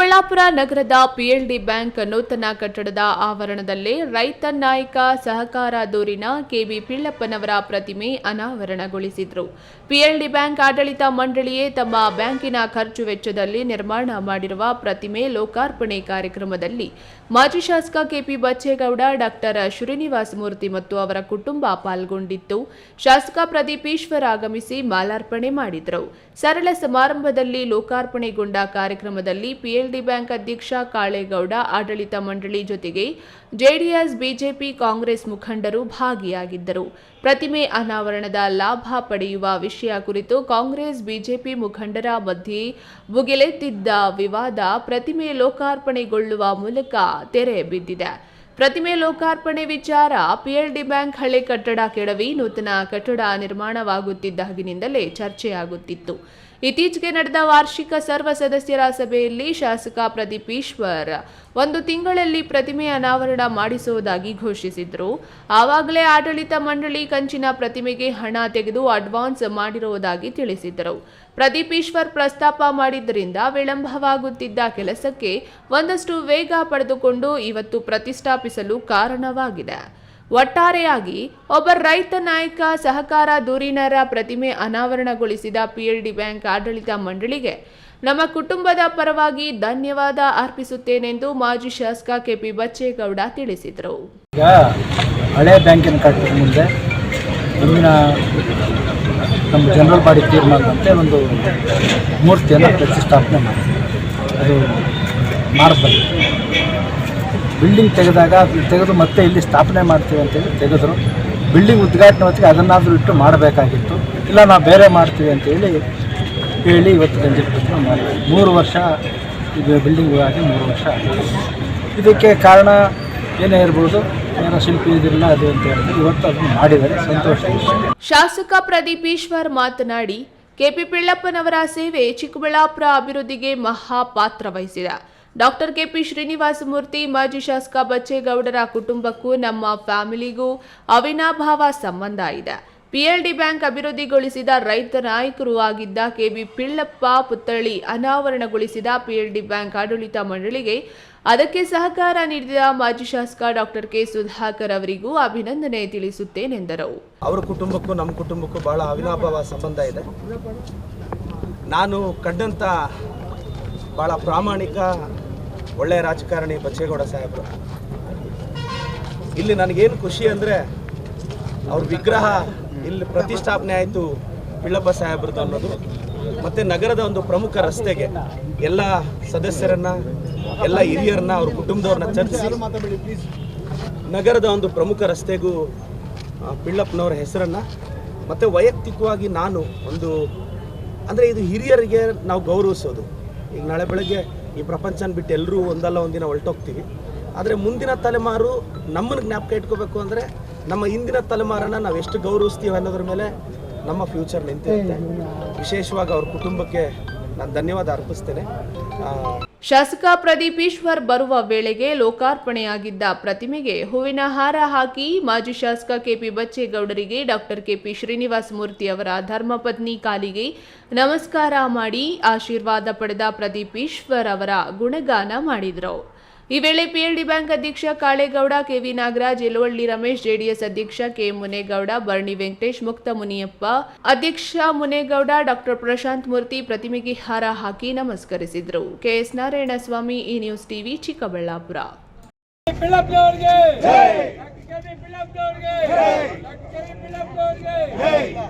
ಚಿಕ್ಕಬಳ್ಳಾಪುರ ನಗರದ PLD bank ನೂತನ ಕಟ್ಟಡದ ಆವರಣದಲ್ಲೇ ರೈತ ನಾಯಕ ಸಹಕಾರ ದೂರಿನ ಕೆಬಿ ಪಿಳ್ಳಪ್ಪನವರ ಪ್ರತಿಮೆ ಅನಾವರಣಗೊಳಿಸಿದ್ರು. ಪಿಎಲ್ಡಿ ಬ್ಯಾಂಕ್ ಆಡಳಿತ ಮಂಡಳಿಯೇ ತಮ್ಮ ಬ್ಯಾಂಕಿನ ಖರ್ಚು ವೆಚ್ಚದಲ್ಲಿ ನಿರ್ಮಾಣ ಮಾಡಿರುವ ಪ್ರತಿಮೆ ಲೋಕಾರ್ಪಣೆ ಕಾರ್ಯಕ್ರಮದಲ್ಲಿ ಮಾಜಿ ಶಾಸಕ K P Bachegowda, doctor Srinivasa Murthy ಮತ್ತು ಅವರ ಕುಟುಂಬ ಪಾಲ್ಗೊಂಡಿತ್ತು. ಶಾಸಕ ಪ್ರದೀಪ್ ಈಶ್ವರ್ ಆಗಮಿಸಿ ಮಾಲಾರ್ಪಣೆ ಮಾಡಿದರು. ಸರಳ ಸಮಾರಂಭದಲ್ಲಿ ಲೋಕಾರ್ಪಣೆಗೊಂಡ ಕಾರ್ಯಕ್ರಮದಲ್ಲಿ ಪಿಎಲ್ಡಿ ಬ್ಯಾಂಕ್ ಅಧ್ಯಕ್ಷ ಕಾಳೇಗೌಡ, ಆಡಳಿತ ಮಂಡಳಿ ಜೊತೆಗೆ ಜೆಡಿಎಸ್, ಬಿಜೆಪಿ, ಕಾಂಗ್ರೆಸ್ ಮುಖಂಡರು ಭಾಗಿಯಾಗಿದ್ದರು. ಪ್ರತಿಮೆ ಅನಾವರಣದ ಲಾಭ ಪಡೆಯುವ ವಿಷಯ ಕುರಿತು ಕಾಂಗ್ರೆಸ್, ಬಿಜೆಪಿ ಮುಖಂಡರ ಮಧ್ಯೆ ಭುಗಿಲೆದ್ದಿದ್ದ ವಿವಾದ ಪ್ರತಿಮೆ ಲೋಕಾರ್ಪಣೆಗೊಳ್ಳುವ ಮೂಲಕ ತೆರೆ ಬಿದ್ದಿದೆ. ಪ್ರತಿಮೆ ಲೋಕಾರ್ಪಣೆ ವಿಚಾರ ಪಿಎಲ್ಡಿ ಬ್ಯಾಂಕ್ ಹಳೆ ಕಟ್ಟಡ ಕೆಡವಿ, ನೂತನ ಕಟ್ಟಡ ನಿರ್ಮಾಣವಾಗುತ್ತಿದ್ದಾಗಿನಿಂದಲೇ ಚರ್ಚೆಯಾಗುತ್ತಿತ್ತು. ಇತ್ತೀಚೆಗೆ ನಡೆದ ವಾರ್ಷಿಕ ಸರ್ವ ಸದಸ್ಯರ ಸಭೆಯಲ್ಲಿ ಶಾಸಕ ಪ್ರದೀಪ್ ಈಶ್ವರ್ ಒಂದು ತಿಂಗಳಲ್ಲಿ ಪ್ರತಿಮೆ ಅನಾವರಣ ಮಾಡಿಸುವುದಾಗಿ ಘೋಷಿಸಿದ್ರು. ಆವಾಗಲೇ ಆಡಳಿತ ಮಂಡಳಿ ಕಂಚಿನ ಪ್ರತಿಮೆಗೆ ಹಣ ತೆಗೆದು ಅಡ್ವಾನ್ಸ್ ಮಾಡಿರುವುದಾಗಿ ತಿಳಿಸಿದ್ದರು. ಪ್ರದೀಪ್ ಈಶ್ವರ್ ಪ್ರಸ್ತಾಪ ಮಾಡಿದ್ದರಿಂದ ವಿಳಂಬವಾಗುತ್ತಿದ್ದ ಕೆಲಸಕ್ಕೆ ಒಂದಷ್ಟು ವೇಗ ಪಡೆದುಕೊಂಡು ಇವತ್ತು ಪ್ರತಿಷ್ಠಾಪಿಸಲು ಕಾರಣವಾಗಿದೆ. ಒಟ್ಟಾರೆಯಾಗಿ ಒಬ್ಬ ರೈತ ನಾಯಕ ಸಹಕಾರ ದೂರಿನರ ಪ್ರತಿಮೆ ಅನಾವರಣಗೊಳಿಸಿದ ಪಿಎಲ್ಡಿ ಬ್ಯಾಂಕ್ ಆಡಳಿತ ಮಂಡಳಿಗೆ ನಮ್ಮ ಕುಟುಂಬದ ಪರವಾಗಿ ಧನ್ಯವಾದ ಅರ್ಪಿಸುತ್ತೇನೆಂದು ಮಾಜಿ ಶಾಸಕ ಕೆಪಿ ಬಚ್ಚೇಗೌಡ ತಿಳಿಸಿದರು. ಈಗ ಹಳೆ ಬ್ಯಾಂಕಿನ ಕಟ್ಟಡ ಮುಂದೆ ಇಂದಿನ ನಮ್ಮ ಜನರಲ್ ಬಾಡಿ ತೀರ್ಮಾನದಂತೆ ಒಂದು ಮೂರ್ತಿಯನ್ನು ಪ್ರತಿಷ್ಠಾಪನೆ ಮಾಡಿದೆ ಅದು ಮಾಡಬಲ್ಲ ಬಿಲ್ಡಿಂಗ್ ತೆಗೆದಾಗ ತೆಗೆದು ಮತ್ತೆ ಇಲ್ಲಿ ಸ್ಥಾಪನೆ ಮಾಡ್ತೀವಿ ಅಂತೇಳಿ ತೆಗೆದರು. ಬಿಲ್ಡಿಂಗ್ ಉದ್ಘಾಟನೆ ಹೊತ್ತಿಗೆ ಅದನ್ನಾದರೂ ಇಟ್ಟು ಮಾಡಬೇಕಾಗಿತ್ತು. ಇಲ್ಲ ನಾವು ಬೇರೆ ಮಾಡ್ತೀವಿ ಅಂತೇಳಿ ಹೇಳಿ ಇವತ್ತು ಗಂಜಿ ಪ್ರತಿಮೆ ಮಾಡಿದ್ವಿ ಮೂರು ವರ್ಷ ಇದು ಬಿಲ್ಡಿಂಗ್ ಆಗಿ ಮೂರು ವರ್ಷ ಇದಕ್ಕೆ ಕಾರಣ ಏನೇ ಇರ್ಬೋದು ಶಿಲ್ಪಿ ಇದಿಲ್ಲ ಅದು ಅಂತ ಇವತ್ತು ಸಂತೋಷ ಶಾಸಕ ಪ್ರದೀಪ್ ಈಶ್ವರ್ ಮಾತನಾಡಿ ಕೆಪಿ ಪಿಳ್ಳಪ್ಪನವರ ಸೇವೆ ಚಿಕ್ಕಬಳ್ಳಾಪುರ ಅಭಿವೃದ್ಧಿಗೆ ಮಹಾ ಪಾತ್ರ ವಹಿಸಿದೆ. ಡಾಕ್ಟರ್ ಕೆಪಿ ಶ್ರೀನಿವಾಸ ಮೂರ್ತಿ, ಮಾಜಿ ಶಾಸಕ ಬಚ್ಚೇಗೌಡರ ಕುಟುಂಬಕ್ಕೂ ನಮ್ಮ ಫ್ಯಾಮಿಲಿಗೂ ಅವಿನಾಭಾವ ಸಂಬಂಧ ಇದೆ. ಪಿಎಲ್ಡಿ ಬ್ಯಾಂಕ್ ಅಭಿವೃದ್ಧಿಗೊಳಿಸಿದ ರೈತ ನಾಯಕರು ಆಗಿದ್ದ ಕೆಬಿ ಪಿಳ್ಳಪ್ಪ ಪುತ್ಥಳಿ ಅನಾವರಣಗೊಳಿಸಿದ ಪಿಎಲ್ಡಿ ಬ್ಯಾಂಕ್ ಆಡಳಿತ ಮಂಡಳಿಗೆ ಅದಕ್ಕೆ ಸಹಕಾರ ನೀಡಿದ ಮಾಜಿ ಶಾಸಕ ಡಾಕ್ಟರ್ ಕೆ ಸುಧಾಕರ್ ಅವರಿಗೂ ಅಭಿನಂದನೆ ತಿಳಿಸುತ್ತೇನೆಂದರು ಅವರ ಕುಟುಂಬಕ್ಕೂ ನಮ್ಮ ಕುಟುಂಬಕ್ಕೂ ಬಹಳ ಅವಿನಾಭಾವ ಸಂಬಂಧ ಇದೆ. ನಾನು ಕಂಡಂಥ ಬಹಳ ಪ್ರಾಮಾಣಿಕ ಒಳ್ಳೆಯ ರಾಜಕಾರಣಿ ಬಚ್ಚೇಗೌಡ ಸಾಹೇಬರು. ಇಲ್ಲಿ ನನಗೇನು ಖುಷಿ ಅಂದರೆ ಅವ್ರ ವಿಗ್ರಹ ಇಲ್ಲಿ ಪ್ರತಿಷ್ಠಾಪನೆ ಆಯಿತು ಪಿಳ್ಳಪ್ಪ ಸಾಹೇಬ್ರದ್ದು ಅನ್ನೋದು. ಮತ್ತು ನಗರದ ಒಂದು ಪ್ರಮುಖ ರಸ್ತೆಗೆ ಎಲ್ಲ ಸದಸ್ಯರನ್ನ, ಎಲ್ಲ ಹಿರಿಯರನ್ನ, ಅವ್ರ ಕುಟುಂಬದವ್ರನ್ನ ಚರ್ಚಿಸಿ ನಗರದ ಒಂದು ಪ್ರಮುಖ ರಸ್ತೆಗೂ ಪಿಳ್ಳಪ್ಪನವ್ರ ಹೆಸರನ್ನು. ಮತ್ತು ವೈಯಕ್ತಿಕವಾಗಿ ನಾನು ಒಂದು, ಅಂದರೆ ಇದು ಹಿರಿಯರಿಗೆ ನಾವು ಗೌರವಿಸೋದು. ಈಗ ನಾಳೆ ಬೆಳಗ್ಗೆ ಈ ಪ್ರಪಂಚನ ಬಿಟ್ಟು ಎಲ್ಲರೂ ಒಂದಲ್ಲ ಒಂದಿನ ಹೊರಟೋಗ್ತೀವಿ ಆದರೆ ಮುಂದಿನ ತಲೆಮಾರು ನಮ್ಮನ್ನು ಜ್ಞಾಪಕ ಇಟ್ಕೋಬೇಕು ಅಂದರೆ ನಮ್ಮ ಹಿಂದಿನ ತಲೆಮಾರನ್ನು ನಾವು ಎಷ್ಟು ಗೌರವಿಸ್ತೀವಿ ಅನ್ನೋದ್ರ ಮೇಲೆ ನಮ್ಮ ಫ್ಯೂಚರ್ ನಿಂತಿರುತ್ತೆ. ವಿಶೇಷವಾಗಿ ಅವ್ರ ಕುಟುಂಬಕ್ಕೆ ನಾನು ಧನ್ಯವಾದ ಅರ್ಪಿಸ್ತೇನೆ. ಶಾಸಕ ಪ್ರದೀಪ್ ಈಶ್ವರ್ ಬರುವ ವೇಳೆಗೆ ಲೋಕಾರ್ಪಣೆಯಾಗಿದ್ದ ಪ್ರತಿಮೆಗೆ ಹೂವಿನ ಹಾರ ಹಾಕಿ ಮಾಜಿ ಶಾಸಕ K P ಬಚ್ಚೇಗೌಡರಿಗೆ doctor K P Srinivasa Murthy ಅವರ ಧರ್ಮಪತ್ನಿ ಕಾಲಿಗೆ ನಮಸ್ಕಾರ ಮಾಡಿ ಆಶೀರ್ವಾದ ಪಡೆದ ಪ್ರದೀಪ್ ಈಶ್ವರ್ ಅವರ ಗುಣಗಾನ ಮಾಡಿದರು. ಈ ವೇಳೆ ಪಿಎಲ್ಡಿ ಬ್ಯಾಂಕ್ ಅಧ್ಯಕ್ಷ Kalegowda K V Nagaraj Yaluvalli Ramesh JDS ಅಧ್ಯಕ್ಷ ಕೆ ಮುನೇಗೌಡ ಬರ್ಣಿ ವೆಂಕಟೇಶ್ ಮುಕ್ತ ಮುನಿಯಪ್ಪ ಅಧ್ಯಕ್ಷ ಮುನೇಗೌಡ ಡಾಕ್ಟರ್ ಪ್ರಶಾಂತ್ ಮೂರ್ತಿ ಪ್ರತಿಮೆಗೆ ಹಾರ ಹಾಕಿ ನಮಸ್ಕರಿಸಿದರು. ಕೆಎಸ್ ನಾರಾಯಣಸ್ವಾಮಿ ಈ ನ್ಯೂಸ್ ಟಿವಿ ಚಿಕ್ಕಬಳ್ಳಾಪುರ.